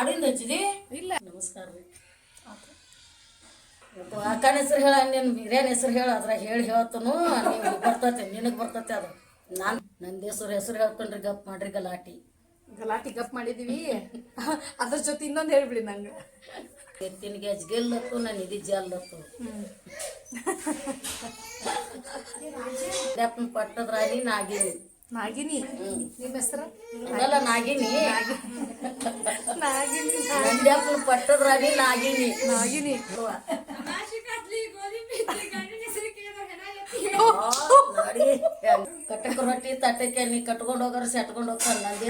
ಮಾಡಿಂದ ಹಚ್ಚಿದಿ ಇಲ್ಲ. ನಮಸ್ಕಾರ ರೀ. ಅಕ್ಕನ ಹೆಸರು ಹೇಳ ನಿನ್ನ ಹಿರಿಯನ ಹೆಸರು ಹೇಳ ಅದ್ರ ಹೇಳಿ ಹೇಳ್ತನು ನೀವು ಬರ್ತೈತೆ ನಿನಗೆ ಬರ್ತೈತೆ ಅದು. ನಾನು ನಂದೇಶ್ವರ ಹೆಸರು ಹೇಳ್ಕೊಂಡ್ರಿ ಗಪ್ ಮಾಡ್ರಿ ಗಲಾಟಿ. ಗಲಾಟಿ ಗಪ್ ಮಾಡಿದೀವಿ. ಅದ್ರ ಜೊತೆ ಇನ್ನೊಂದು ಹೇಳ್ಬಿಡಿ ನಂಗೆ. ಎತ್ತಿನ ಗೆಜ್ ಗೆಲ್ಲತ್ತು ನಾನು ಇದು ಜಲ್ಲತ್ತು ಅಪ್ಪನ ಪಟ್ಟದ್ರಾಗಿ ನಾಗಿನಿ. ನಾಗಿನಿ? ನಿಮ್ಮ ಹೆಸರು? ಅದಲ್ಲ ನಾಗಿನಿ. ನಾಗಿನಿ. ನಂದ್ಯಾಪನ ಪಟ್ಟದ ರಾಣಿ ನಾಗಿನಿ ನಾಗಿನಿ ನೋಡಿ. ಕಟ್ಟಕ ರೊಟ್ಟಿ ತಟ್ಟಕ್ಕೆ ನೀ ಕಟ್ಕೊಂಡು ಹೋಗೋರು ಸೆಟ್ಕೊಂಡು ಹೋಗ್ತಾನ ನಂದಿ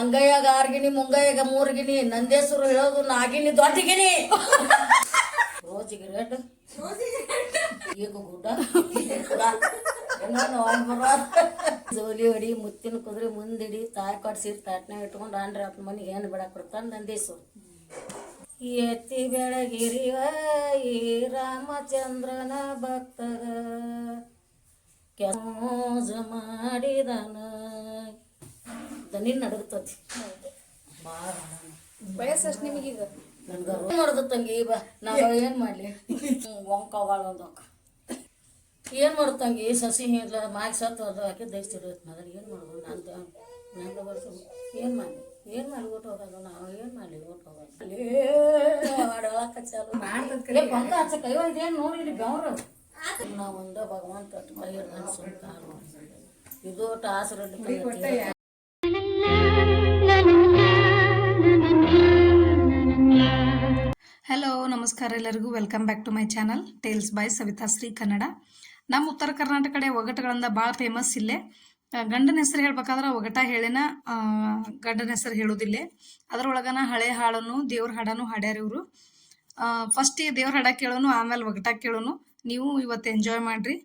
ಅಂಗಯ್ಯಾಗ ಆರ್ಗಿನಿ ಮುಂಗಯ್ಯಾಗ ಮೂರ್ಗಿನಿ ನಂದೇಶ್ವರ ಹೇಳೋದು ನಾಗಿನಿ ದೊಡ್ಡಗಿನಿ. ರೋಜಿಗೆ ರೇಟ್ ಈಗ ಗುಡ್ಡ. ಜೋಲಿ ಹೊಡಿ ಮುತ್ತಿನ ಕುದುರೆ ಮುಂದಿಡಿ ತಾಯಿ ಕಟ್ಸಿರ್ ತಾಟ್ನ ಇಟ್ಕೊಂಡು ಆಂಡ್ರೆ ಅಪ್ಪ ಮನೆಗೆ ಏನು ಬಿಡಕ್ ಕೊಡ್ತಾನ ನಂದೀಸು ಎತ್ತಿ ಬೆಳಗಿರಿವ ಈ ರಾಮಚಂದ್ರನ ಭಕ್ತರ ಕೆಲಸ ಮಾಡಿದನ. ದನಿ ನಡುಗ್ತತಿ ಭಾಳ ವಯಸ್ಸಷ್ಟು ನಿಮಗೀಗ? ನನ್ಗೆ ನೋಡ್ದು ತಂಗಿ ಬಾ ನಾವು ಏನು ಮಾಡಲಿ? ಒಂದೊಕ್ಕ ಏನು ಮಾಡು ತಂಗಿ ಸಸಿ ಇಲ್ಲ ಮಾಗಿ ಸತ್ತು ಅದು ಹಾಕಿ ದೈಸ್ತಿರೋದು ಮೊದಲು ಏನು ಮಾಡ್ಬೋದು? ನಂದು ನಂದು ವರ್ಷ ಏನು ಮಾಡಿ ಏನು ಮಾಡಿ ಊಟ ಹೋಗೋದು? ನಾವು ಏನು ಮಾಡಲಿ ಊಟ ಹೋಗೋದು? ಮಾಡಲಕ್ಕ ಚಾಲು. ಮಾಡ್ತದೆ ಹಚ್ಚ ಕೈ ಇದೇನು ನೋಡಿ ಇಲ್ಲಿ ಬೆವರು? ನಾವು ಒಂದ ಭಗವಂತ ಕೈ ಹಿಡ್ದು ಸುಮ್ಕ ಇದು ಟಾಸರಡ್ಡಿ ಕೈ ಹಲೋ ನಮಸ್ಕಾರ ಎಲ್ಲರಿಗೂ. Welcome back to my channel tales by Savitha Shri Kannada ನಮ್ಮ ಉತ್ತರ ಕರ್ನಾಟಕ ಕಡೆ ಒಗಟುಗಳಿಂದ ಭಾಳ ಫೇಮಸ್ ಇಲ್ಲೇ. ಗಂಡನ ಹೆಸರು ಹೇಳ್ಬೇಕಾದ್ರೆ ಒಗಟ ಹೇಳಿನ ಆ, ಗಂಡನ ಹೆಸರು ಹೇಳೋದಿಲ್ಲೇ. ಅದರೊಳಗನ ಹಳೆ ಹಾಡನ್ನು ದೇವ್ರ ಹಾಡನು ಹಾಡ್ಯಾರ ಇವರು. ಫಸ್ಟಿಗೆ ದೇವ್ರ ಹಾಡ ಕೇಳೋನು ಆಮೇಲೆ ಒಗಟ ಕೇಳೋನು. ನೀವು ಇವತ್ತು ಎಂಜಾಯ್ ಮಾಡ್ರಿ.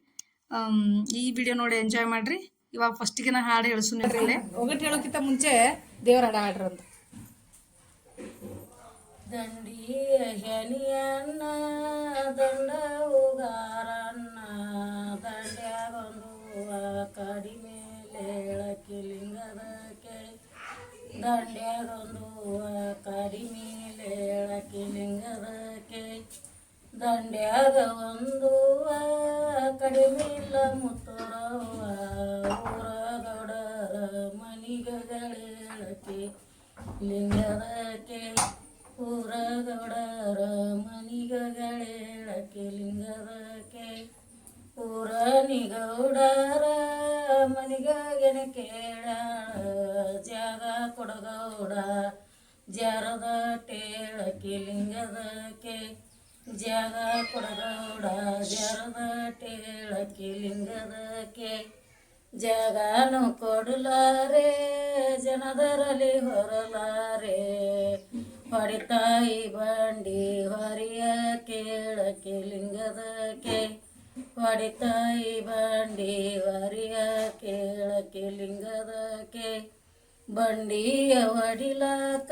ಈ ವಿಡಿಯೋ ನೋಡಿ ಎಂಜಾಯ್ ಮಾಡ್ರಿ. ಇವಾಗ ಫಸ್ಟಿಗೆ ನಾ ಹಾಡು ಹೇಳ್ಸುನ ಒಗಟ್ ಹೇಳೋಕ್ಕಿಂತ ಮುಂಚೆ ದೇವ್ರ ಹಾಡ ಹಾಡ್ರಿ ಅಂತ. ದಂಡಿ ಹೆಣಿಯನ್ನ ದಂಡ ಉಗಾರನ್ನ ಕಡಿಮೆ ಲೇಳಕ್ಕೆ ಲಿಂಗದಕ್ಕೆ ದಂಡ್ಯಾಗೊಂದು ಕಡಿಮೆ ಲೇಳಕ್ಕೆ ಲಿಂಗದಕ್ಕೆ ದಂಡ್ಯಾಗ ಒಂದು ಕಡಿಮೆ ಇಲ್ಲ ಮುತ್ತುರವ್ವ ಊರ ಗೌಡರ ಮನಿಗಗಳೇಳಕ್ಕೆ ಲಿಂಗದಕ್ಕೆ ಊರ ಗೌಡರ ಮನಿಗಗಳೇಳಕ್ಕೆ ಲಿಂಗದಕ್ಕೆ ಊರ ನಿಗೌಡರ ಮನಿಗನ ಕೇಳ ಜಾಗ ಕೊಡಗೌಡ, ಜಾರದ ಟೇಳಕ್ಕೆ ಲಿಂಗದಕ್ಕೆ, ಜಾಗ ಕೊಡಗೌಡ, ಜಾರದ ಟೇಳಕ್ಕೆ ಲಿಂಗದಕ್ಕೆ, ಜಗನು ಕೊಡಲಾರೆ, ಜನದರಲ್ಲಿ ಹೊರಲಾರೆ. ಹೊಡಿತಾಯಿ ಬಂಡಿ ಹೊರಿಯ ಕೇಳಕ್ಕೆ ಲಿಂಗದಕ್ಕೆ ಹೊಡಿತಾಯಿ ಬಂಡಿ ವರಿಯ ಕೇಳಕ್ಕೆ ಲಿಂಗದಕ್ಕೆ ಬಂಡಿಯ ಹೊಡಿಲಾಕ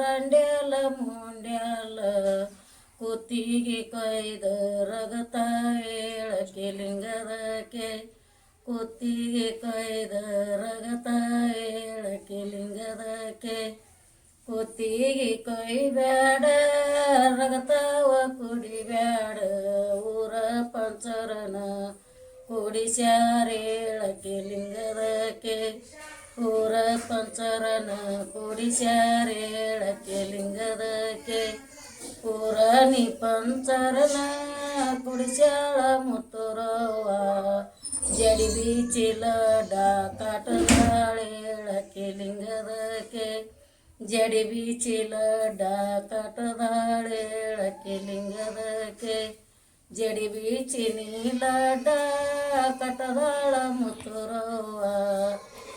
ರಂಡ್ಯಾಲ ಮುಂಡ್ಯಾಲ ಕುತ್ತಿಗೆ ಕೊಯ್ದ ರಗತ ಏಳಕ್ಕೆ ಲಿಂಗದಕ್ಕೆ, ಕುತ್ತಿಗೆ ಕೊಯ್ದ ರಗತ ಏಳಕ್ಕೆ ಲಿಂಗದಕ್ಕೆ, ಕುತ್ತಿಗೆ ಕೊಯ್ಬ್ಯಾಡ ಕುಡಿಸ್ಯಾರೇಳಕ್ಕೆ ಲಿಂಗದಕ್ಕೆ ಊರ ಪಂಚರನ ಕುಡಿಸ್ಯಾರೇಳಕ್ಕೆ ಲಿಂಗದಕ್ಕೆ ಊರ ನಿ ಪಂಚರನ ಕುಡಿಸ್ಯಾಳ ಮುತ್ತುರವ್ವ ಜಡಿ ಬೀಚಿಲ ಡಾಕಾಟದಾಳೇಳಕ್ಕೆ ಲಿಂಗದಕ್ಕೆ ಜಡಿ ಬೀಚಿಲ ಡಾಕಾಟದಾಳೇಳಕ್ಕೆ ಲಿಂಗದಕ್ಕೆ ಜಡಿ ಬೀಚಿ ನೀಲದ ಡಾಕಟದಾಳ ಮುತ್ತುರವ್ವ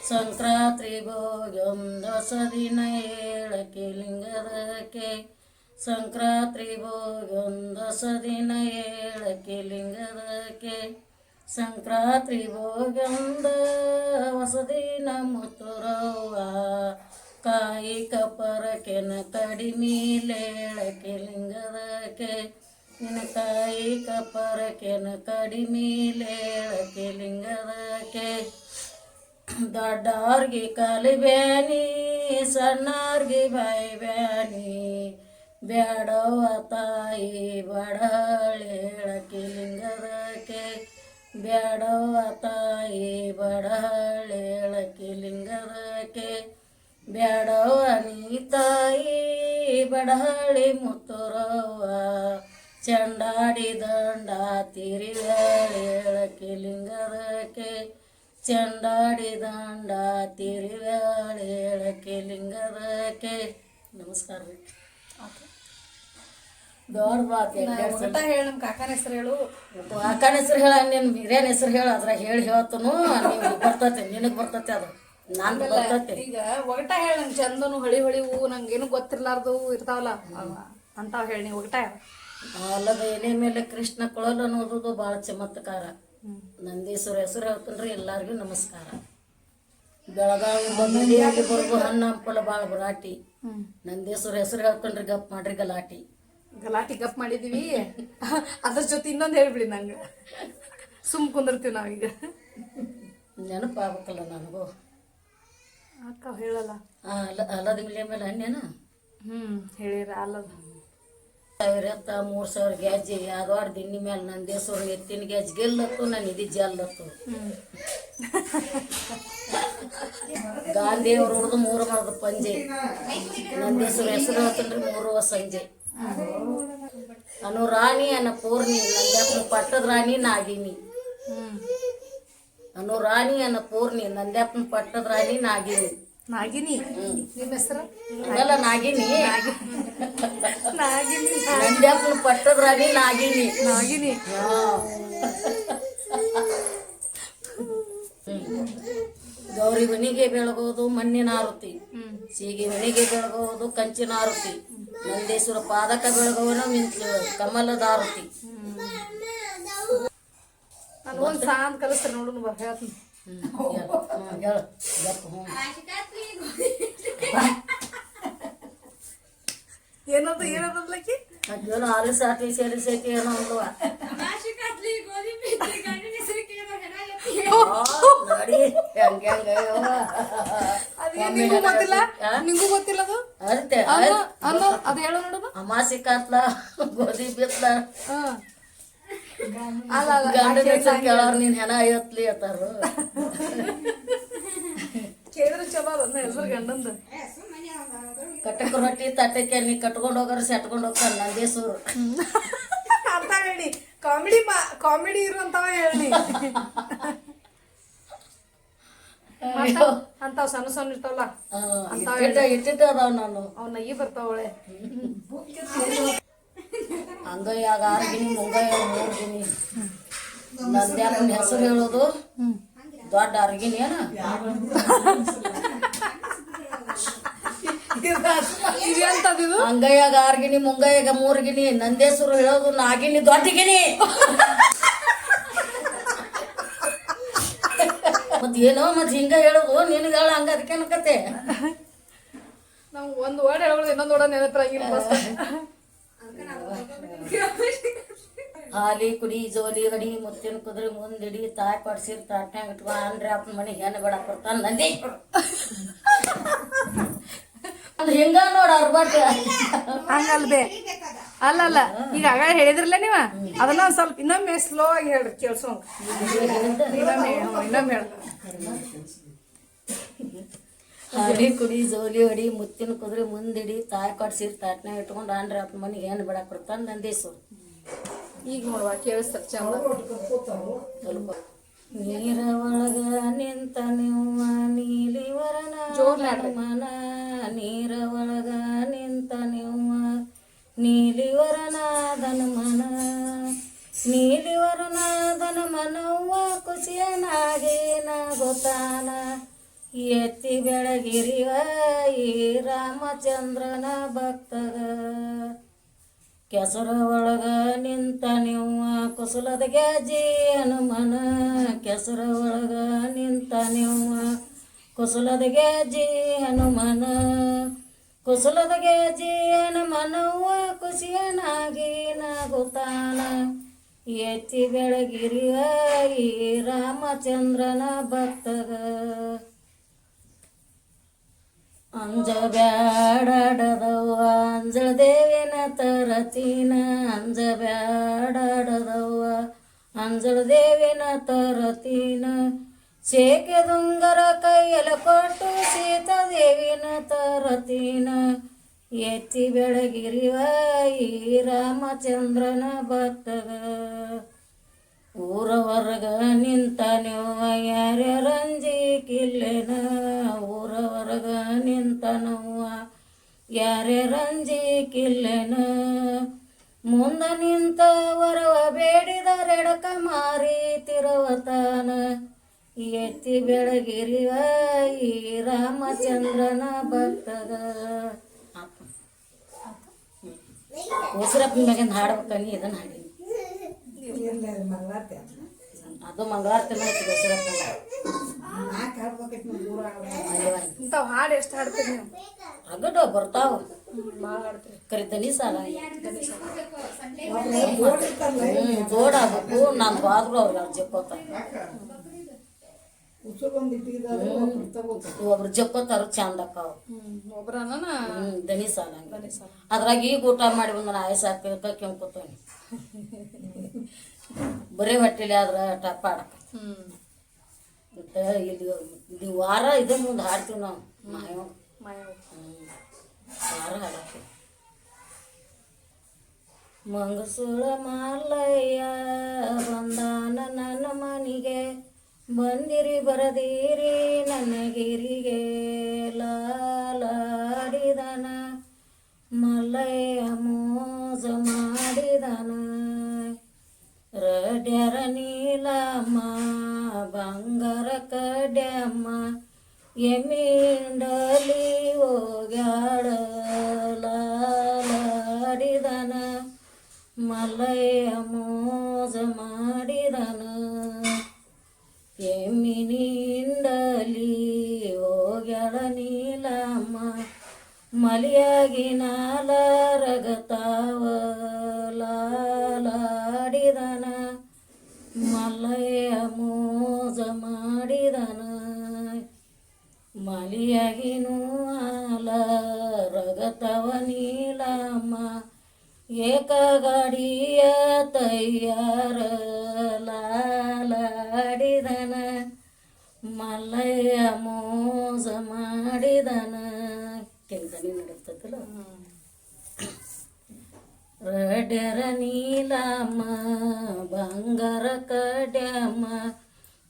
ಸಂಕ್ರಾಂತಿ ಭೋಗಂದಸ ದಿನ ಏಳಕ್ಕೆ ಲಿಂಗದಕ್ಕೆ. ಸಂಕ್ರಾಂತಿ ಭೋಗಂದಸ ದಿನ ಏಳಕ್ಕೆ ಲಿಂಗದಕ್ಕೆ. ಸಂಕ್ರಾಂತಿ ಭೋಗ್ಯೊಂದ ಹೊಸದಿನ ಮುತ್ತುರವ್ವ ಕಾಯಿ ಕಪರಕೆನ ಕಡಿಮೀಲೇಳಕ್ಕೆ ಲಿಂಗದಕ್ಕೆ. ನಿನ್ನ ಕಾಯಿ ಕಪರಕೆನ ಕಡಿಮೀಲೇಳಕ್ಕೆ ಲಿಂಗದಕ್ಕೆ. ದೊಡ್ಡವ್ರಿಗೆ ಕಲಿಬೇನಿ ಸಣ್ಣವ್ರಿಗೆ ಬಾಯಿ ಬ್ಯಾನಿ ಬ್ಯಾಡವ ತಾಯಿ ಬಡಹಳೇಳಕ್ಕೆ ಲಿಂಗದಕ್ಕೆ. ಬೇಡವ ತಾಯಿ ಬಡಹಳೇಳಕ್ಕೆ ಲಿಂಗದಕ್ಕೆ. ಬೇಡವ ನೀ ತಾಯಿ ಬಡಹಳಿ ಮುತ್ತುರವ್ವ. ಚಂಡಾಡಿ ದಂಡ ತಿರಿವೇಳಕ್ಕೆ ಲಿಂಗದಕ್ಕೆ. ಚಂಡಾಡಿ ದಂಡ ತಿರಿವೇಳಕ್ಕೆ ಲಿಂಗದಕ್ಕೆ. ನಮಸ್ಕಾರ ರೀ. ದೊಡ್ಡ ಮಾತು ಹೇಳಿ ನಮ್ಮ ಕಾಕನ ಹೆಸರು ಹೇಳು. ಕಾಕನ ಹೆಸರು ಹೇಳ ನಿನ್ನ ಹಿರಿಯನ ಹೆಸರು ಹೇಳು ಅದ್ರ ಹೇಳಿ ಹೇಳ್ತನು ನಿಮ್ಗೆ ಬರ್ತೈತೆ ನಿನಗೆ ಬರ್ತೈತೆ ಅದು. ನಾನ್ ಬರ್ತೈತೆ. ಈಗ ಒಗಟ ಹೇಳ ನಂಗೆ ಚಂದನು ಹೊಳಿ ಹೊಳಿ ಹೂವು ನಂಗೇನು ಗೊತ್ತಿರ್ಲಾರ್ದು ಇರ್ತಾವಲ್ಲ ಅಂತಾವ್ ಹೇಳಿ ನೀವು ಒಗಟ ಹೇಳು. ಅಲ್ಲದ ಎಲೆ ಮೇಲೆ ಕೃಷ್ಣ ಕೊಳಲು ಅನ್ನೋದು ಭಾಳ ಚಮತ್ಕಾರ. ನಂದೀಶ್ವರ ಹೆಸರು ಹೇಳ್ಕೊಂಡ್ರೆ ಎಲ್ಲರಿಗೂ ನಮಸ್ಕಾರ. ಬೆಳಗಾವಿ ಬಂದಿಯಾಗಿ ಬರ್ಬೋದು ಹಣ್ಣು ಹಂಪಲ ಭಾಳ ಬರಾಟಿ ನಂದೀಶ್ವರ ಹೆಸರು ಹೇಳ್ಕೊಂಡ್ರಿ ಗಪ್ ಮಾಡ್ರಿ ಗಲಾಟಿ. ಗಲಾಟಿ ಗಪ್ ಮಾಡಿದೀವಿ. ಅದ್ರ ಜೊತೆ ಇನ್ನೊಂದು ಹೇಳ್ಬಿಡಿ ನಂಗೆ. ಸುಮ್ ಕುಂದಿರ್ತೀವಿ ನಾವೀಗ. ನೆನಪಾಗಬೇಕಲ್ಲ ನನಗೂ. ಅಕ್ಕ ಹೇಳಲ್ಲ. ಅಲ್ಲದ ಮೇಲೆ ಹಣ್ಣೇನ ಹ್ಮ್ ಹೇಳಿರ ಅಲ್ಲದ. ಸಾವಿರ ಎತ್ತ ಮೂರು ಸಾವಿರ ಗ್ಯಾಜಿ ಯಾವ್ದಾರು ದಿನ್ನಿ ಮೇಲೆ ನಂದೇಶ್ವರ ಎತ್ತಿನ ಗ್ಯಾಜ್ ಗೆಲ್ಲತ್ತು, ನಾನು ಇದು ಜಲ್ಲತ್ತು. ಗಾಂಧಿಯವ್ರು ಹುಡ್ದು ಮೂರು ಮಾಡೋದು ಪಂಜೆ. ನಂದೇಶ್ವರ ಹೆಸರು ಹೇಳ್ತಂದ್ರೆ ಮೂರು ಸಂಜೆ. ಅನು ರಾಣಿ ಅನ್ನ ಪೂರ್ಣಿ ನಂದ್ಯಾಪನ ಪಟ್ಟದ ರಾಣಿ, ನಾಗಿನಿ. ಅನು ರಾಣಿ ಅನ್ನ ಪೂರ್ಣಿ ನಂದ್ಯಾಪನ ಪಟ್ಟದ ರಾಣಿ, ನಾಗಿನಿ. ನಾಗಿನಿ. ನಿಮ್ಮ ಹೆಸರು? ಅಲ್ಲ ನಾಗಿನಿ. ನಾಗಿನಿ. ನಂದ್ಯಾಪನ ಪಟ್ಟದ ರಾಣಿ ನಾಗಿನಿ. ನಾಗಿನಿ. ಗೌರಿ ಮನೆಗೆ ಬೆಳಗೋದು ಮಣ್ಣಿನ ಆರುತಿ. ಸೀಗೆ ಮನೆಗೆ ಬೆಳಗೋದು ಕಂಚಿನ ಆರುತಿ. ನಂದೇಶ್ವರ ಪಾದಕ ಬೆಳಗೋನ ಕಮಲದ ಆರುತಿ. ಒಂದ್ ಸಾಂದ್ ಕಲಿಸ್ತಾರೆ ನೋಡು ಹೇಳ್ತೀನಿ. ಏನಂತ ಏನಂದ್ಲಕ್ಕಿ ಅದೇನೋ ಆಲಿಸ್ ಆಟಿ ಸೇರಿಸ್ ಐತಿ ಏನೋ ಅಂದ್ವ. ನೋಡಿ ಹೆಂಗ್ ನಿಂಗೂ ಗೊತ್ತಿಲ್ಲ? ನಿಂಗೂ ಗೊತ್ತಿಲ್ಲ ಅದು? ಅರ್ತೆ ಅನ್ನು ಅನ್ನು ಅದು ಹೇಳು ನೋಡೋದು? ಅಮಾಸಿ ಕಾತ್ಲ ಗೋಧಿ ಬಿತ್ಲ. ಗಂಡನ ಹೆಸರು ಕೇಳೋರು ನೀನ್ ಹೆಣ ಐವತ್ಲಿ ಅತ್ತಾರು ಕೇಳಿದ್ರೆ ಚಲೋ ಅದನ್ನ ಹೆಸರು ಗಂಡಂದು. ಕಟಕ ರೊಟ್ಟಿ ತಟ್ಟಕ್ಕೆ ನೀ ಕಟ್ಕೊಂಡು ಹೋಗೋರು ಸೆಟ್ಕೊಂಡು ಹೋಗ್ತಾನ ನಂದೇಶ್ವರು ಅಂತ ಹೇಳಿ ಕಾಮಿಡಿ ಕಾಮಿಡಿ ಇರುವಂತವ ಹೇಳಿ ಅಂತಾವ್ ಸಣ್ಣ ಸಣ್ಣ ಇರ್ತಾವಲ್ಲ ಇಟ್ಟಿಟ್ಟ ಇಟ್ಟಿಟ್ಟ ಅದಾವ ನಾನು. ಅವ್ನ ಈ ಬರ್ತಾವಳೆ. ಅಂಗೈಯಾಗ ಆರು ಗಿನಿ ಮುಂಗೈಯಾಗ ಮೂರು ಗಿನಿ ಹೆಸರು ಹೇಳೋದು ದೊಡ್ಡ ಅರ್ಗಿನಿ ಏನ? ಅಂಗೈಯಾಗ ಆರು ಗಿನಿ ಮುಂಗೈಯಾಗ ಮೂರು ಗಿನಿ ನಂದೇಶ್ವರು ಹೇಳೋದು ನಾಗಿನಿ ದೊಡ್ಡ ಗಿನಿ ಮತ್ ಏನೋ ಮತ್ ಹಿಂಗ ಹೇಳೋದು ನಿನಗ ಹೇಳ ಹಂಗ ಅದಕ್ಕೆ ಅನ್ಕತೆ ನಾವು ಒಂದು ವರ್ಡ್ ಹೇಳ್ಬೋದು ಇನ್ನೊಂದು ವರ್ಡ್ ನೆನಪಿರಂಗಿಲ್ಲ ಹಾಲಿ ಕುಡಿ ಜೋಲಿ ಗಡಿ ಮುತ್ತಿನ ಕುದುರೆ ಮುಂದಿಡಿ ತಾಯಿ ಪಡ್ಸಿರ್ ತಾಟ್ನ್ಯಾಗ ಇಟ್ಕೊ ಅಂದ್ರೆ ಅಪ್ಪನ ಮನೆಗೆ ಹೆಣ್ಣು ಬೇಡ ಕೊಡ್ತಾನ ನಂದಿ. ಅದು ಹೆಂಗ ನೋಡ ಅರ್ಬಟ್ ಹಂಗಲ್ದೆ ಅಲ್ಲ ಅಲ್ಲ ಈಗ ಆಗ ಹೇಳಿದ್ರಲ್ಲ ನೀವ? ಅದನ್ನ ಒಂದ್ ಸ್ವಲ್ಪ ಇನ್ನೊಮ್ಮೆ ಸ್ಲೋ ಆಗಿ ಹೇಳ್ರಿ ಕೇಳ್ಸೋಂಗ. ಇನ್ನೊಮ್ಮೆ ಇನ್ನೊಮ್ಮೆ ಹೇಳ್ರಿ ಹಾಲಿ ಕುಡಿ ಜೋಲಿ ಹೊಡಿ ಮುತ್ತಿನ ಕುದುರೆ ಮುಂದಿಡಿ ತಾಯಿ ಕಡ್ಸಿರ್ ತಾಟ್ನ ಇಟ್ಕೊಂಡು ಆಂಡ್ರ ಅಪ್ಪ ಮನೆಗೆ ಏನು ಬಿಡಕ್ಕೆ ಬರ್ತಾನ ನಂದೇಶ್ವರ ಈಗ ನೋಡುವ ಕೇಳಿಸ್ತಾರೆ ಚಂದ. ನೀರ ಒಳಗ ನಿಂತ ನಿವ್ವ ನೀಲಿವರನ ಮನ ನೀರ ಒಳಗ ನಿಂತ ನಿವ್ವ ನೀಲಿವರನಾದನ ಮನ ನೀಲಿವರನಾದನ ಮನವ್ವ ಖುಷಿಯನಾಗೇನ ಗೊತ್ತಾನ. ಎತ್ತಿ ಬೆಳಗಿರಿವ ಈ ರಾಮಚಂದ್ರನ ಭಕ್ತಗ. ಕೆಸರ ಒಳಗ ನಿಂತ ನೀವು ಕುಸಲದ ಗ್ಯಾಜಿ ಹನುಮನ. ಕೆಸರ ಒಳಗ ನಿಂತ ನೀವು ಕುಸಲದ ಗ್ಯಾಜಿ ಹನುಮನ. ಕುಸಲದ ಗ್ಯಾಜಿ ಹನುಮನವ್ವ ಖುಷಿಯನಾಗಿ ನಗುತ್ತಾನ. ಎತ್ತಿ ಬೆಳಗಿರಿವ ಈ ರಾಮಚಂದ್ರನ ಭಕ್ತಗ. ಅಂಜ ಬ್ಯಾಡಾಡದವ್ವ ಅಂಜಳ ದೇವಿನ ತರತೀನ ಅಂಜ ಬ್ಯಾಡದವ್ವ ಅಂಜಳ ದೇವಿನ ತರತೀನ. ಸೇಕೆ ದುಂಗರ ಕೈಯಲ ಕೊಟ್ಟು ಸೀತಾದೇವಿನ ತರತೀನ. ಎತ್ತಿ ಬೆಳಗಿರಿವ ಈ ರಾಮಚಂದ್ರನ ಭಕ್ತಗ ಊರ ಹೊರಗ ನಿಂತ ನೀವು ಯಾರ್ಯಾರಂಜಿ ಕಿಲ್ಲೆನ? ಊರ ಹೊರಗ ನಿಂತ ನಾವು ಯಾರ್ಯಾರಂಜಿ ಕಿಲ್ಲೆನ? ಮುಂದ ನಿಂತ ವರವ ಬೇಡಿದರೆಡಕ ಮಾರಿ ತಿರುವತಾನ. ಎತ್ತಿ ಬೆಳಗಿರಿವ ಈ ರಾಮಚಂದ್ರನ ಭಕ್ತಗ. ಉಸಿರಪ್ಪನ ಮ್ಯಾಗಿಂದ ಹಾಡ್ಬೇಕನಿ ಇದನ್ನ ಹಾಡಿ. ಅದು ಮಂಗಳಾರತಿ ಇಂಥವು ಹಾಡು ಎಷ್ಟು ಹಾಡ್ತೀರಿ ನೀವು? ಅಗಡ ಬರ್ತಾವ. ಭಾಳ ಹಾಡ್ತೀರಿ. ಕರಿ ದನಿ ಸಾಲ ಹ್ಮ್ ಜೋಡ ಆಗ್ಬೇಕು ನಾನು ಬಾದ್ರು ಅವ್ರು ಯಾರು ಜಕ್ಕೋತಾರ ಒಬ್ರು ಜಕ್ಕೋತಾರ ಚಂದ ಅಕ್ಕಾವ ಒಬ್ರನ ದನಿ ಸಾಲ ಅದ್ರಾಗ ಈಗ ಊಟ ಮಾಡಿ ಬಂದ ಆಯಸ್ ಹಾಕಿ ಕೆಂಕೋತಾನೆ ಬರೀ ಹೊಟ್ಟೆಲಿ ಆದ್ರೆ ಟಪ್ಪ ಆಡಕ. ಇಲ್ಲಿ ಇದು ವಾರ ಇದ್ರ ಮುಂದೆ ಹಾಡ್ತೀವಿ ನಾವು. ಮಾಯ. ವಾರ ಹಾಡಕ್ಕೆ. ಮಂಗಸುಳ ಮಾಲಯ್ಯ ಬಂದಾನ ನನ್ನ ಮನೆಗೆ. ಬಂದಿರಿ ಬರದಿರಿ ನನ್ನ ಗಿರಿಗೆ ಲಾಲಾಡಿದನ. ಮಲ್ಲಯ್ಯ ಮೋಸ ರಡ್ಯರ ನೀಲಮ್ಮ, ಬಂಗಾರ ಕಡ್ಯಮ್ಮ ಎಮಿಂಡಲಿ ಹೋಗ್ಯಾಡಲಾಡಿದನ ಮಲಯ ಮೋಜ ಮಾಡಿದನ, ಎಮ್ಮಿನಿಂಡಲಿ ಹೋಗ್ಯಾಳ ನೀಲಮ್ಮ, ಮಲಿಯಾಗಿ ನಾಲರಗತಾವ ಲಾಲಾಡಿದನ ರಗತವ ನೀಲಮ್ಮ ಏಕಗಡಿಯ ತಯ್ಯಾರ ಲಾಲಾಡಿದನ ಮಲ್ಲಯ್ಯ ಮೋಸ ಮಾಡಿದನ. ಕೆಂಗನಿ ನಡುತ್ತದಲ್ಲ? ರಡ್ಯರ ನೀಲಮ್ಮ ಬಂಗಾರ ಕಡ್ಯಮ್ಮ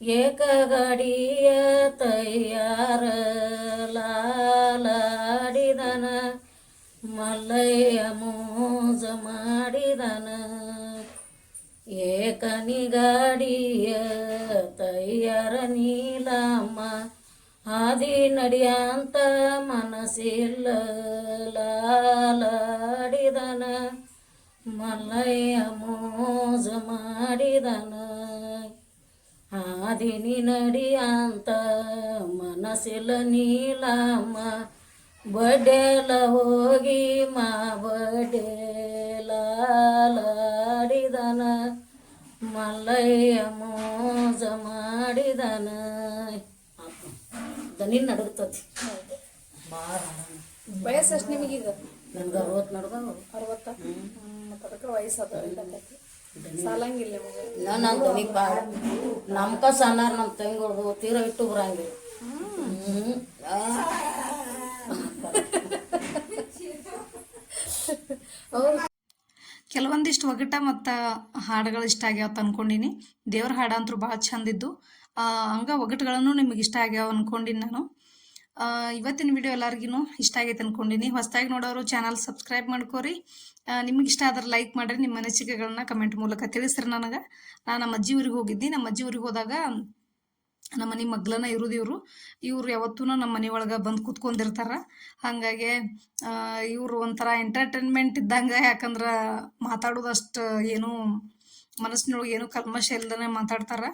ಏಕಗಾಡಿಯ ತಯ್ಯಾರ ಲಾಲಾಡಿದನ, ಮಲ್ಲಯ್ಯ ಮೋಜ ಮಾಡಿದನ. ಏಕನಿಗಾಡಿಯ ತಯ್ಯಾರ ನೀಲಮ್ಮ ಹಾದಿ ನಡಿಯಂತ ಮನಸ್ಸಿಲ್ಲ ಲಾಲಾಡಿದನ, ಮಲ್ಲಯ್ಯ ಮೋಜ ಮಾಡಿದನ. ಹಾದಿನಿ ನಡಿಯಂತ ಮನಸ್ಸಿಲ್ಲ ನೀಲಮ್ಮ ಬಡೆಲ ಹೋಗಿ ಮಾ ಬಡ್ಡೆಲಾಡಿದನ ಮಲ್ಲಯ್ಯ ಮೋಜ ಮಾಡಿದನ. ದನಿ ನಡುಗ್ತತಿ ವಯಸ್ಸು ನಿಮಗೀಗ? ನನ್ಗೆ ಅರವತ್ತು ನಡ್ಗ ಅರವತ್ತ? ಮತ್ತು ಅದಕ್ಕೆ ವಯಸ್ಸು ಅದ ಸಾಲಂಗಿಲ್ಲ ನನ್ನ ದನಿ ಪಾಡ ನಮ್ಕ ಸಣ್ಣಾರ ನಮ್ಮ ತಂಗಿಗಳು ತೀರ ಇಟ್ಟು ಬರಂಗಿಲ್ಲ. ಕೆಲವೊಂದಿಷ್ಟು ಒಗಟ ಮತ್ತು ಹಾಡುಗಳು ಇಷ್ಟ ಆಗ್ಯಾವ ಅನ್ಕೊಂಡಿನಿ. ದೇವ್ರ ಹಾಡು ಅಂತೂ ಭಾಳ ಚಂದಿದ್ದು ಆ, ಹಂಗ ಒಗಟುಗಳನ್ನು ನಿಮಗೆ ಇಷ್ಟ ಆಗ್ಯಾವ ಅನ್ಕೊಂಡಿನಿ ನಾನು. ಇವತ್ತಿನ ವಿಡಿಯೋ ಎಲ್ಲರಿಗೂ ಇಷ್ಟ ಆಗೈತೆ ಅನ್ಕೊಂಡಿನಿ. ಹೊಸದಾಗಿ ನೋಡೋರು ಚಾನಲ್ ಸಬ್ಸ್ಕ್ರೈಬ್ ಮಾಡ್ಕೋರಿ. ನಿಮ್ಗೆ ಇಷ್ಟ ಆದ್ರೆ ಲೈಕ್ ಮಾಡಿರಿ, ನಿಮ್ಮ ಅನಿಸಿಕೆಗಳನ್ನ ಕಮೆಂಟ್ ಮೂಲಕ ತಿಳಿಸ್ರಿ ನನಗೆ. ನಾನು ನಮ್ಮ ಅಜ್ಜಿ ಊರಿಗೆ ಹೋಗಿದ್ದೆ. ನಮ್ಮ ಅಜ್ಜಿ ಊರಿಗೆ ಹೋದಾಗ ನಮ್ಮ ಮನೆ ಮಗ್ಲನ ಇರೋದು ಇವರು. ಇವ್ರು ಯಾವತ್ತೂ ನಮ್ಮ ಮನೆ ಒಳಗೆ ಬಂದು ಕೂತ್ಕೊಂಡಿರ್ತಾರ. ಹಾಗಾಗಿ ಇವರು ಒಂಥರ ಎಂಟರ್ಟೈನ್ಮೆಂಟ್ ಇದ್ದಂಗೆ. ಯಾಕಂದ್ರೆ ಮಾತಾಡೋದಷ್ಟು ಏನು ಮನಸ್ಸಿನೊಳಗೆ ಏನು ಕಲ್ಮಶ ಇಲ್ದೇ ಮಾತಾಡ್ತಾರೆ.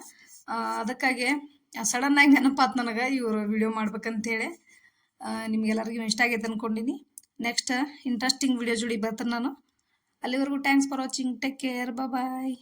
ಅದಕ್ಕಾಗಿ ಸಡನ್ನಾಗಿ ನೆನಪಾತು ನನಗೆ, ಇವರು ವಿಡಿಯೋ ಮಾಡ್ಬೇಕಂತೇಳಿ. ನಿಮ್ಗೆಲ್ಲರಿಗೂ ಇಷ್ಟ ಆಗೈತೆ ಅನ್ಕೊಂಡಿನಿ. ನೆಕ್ಸ್ಟ್ ಇಂಟ್ರೆಸ್ಟಿಂಗ್ ವಿಡಿಯೋ ಜೋಡಿ ಬರ್ತೀನಿ ನಾನು. ಅಲ್ಲಿವರೆಗೂ thanks for watching take care bye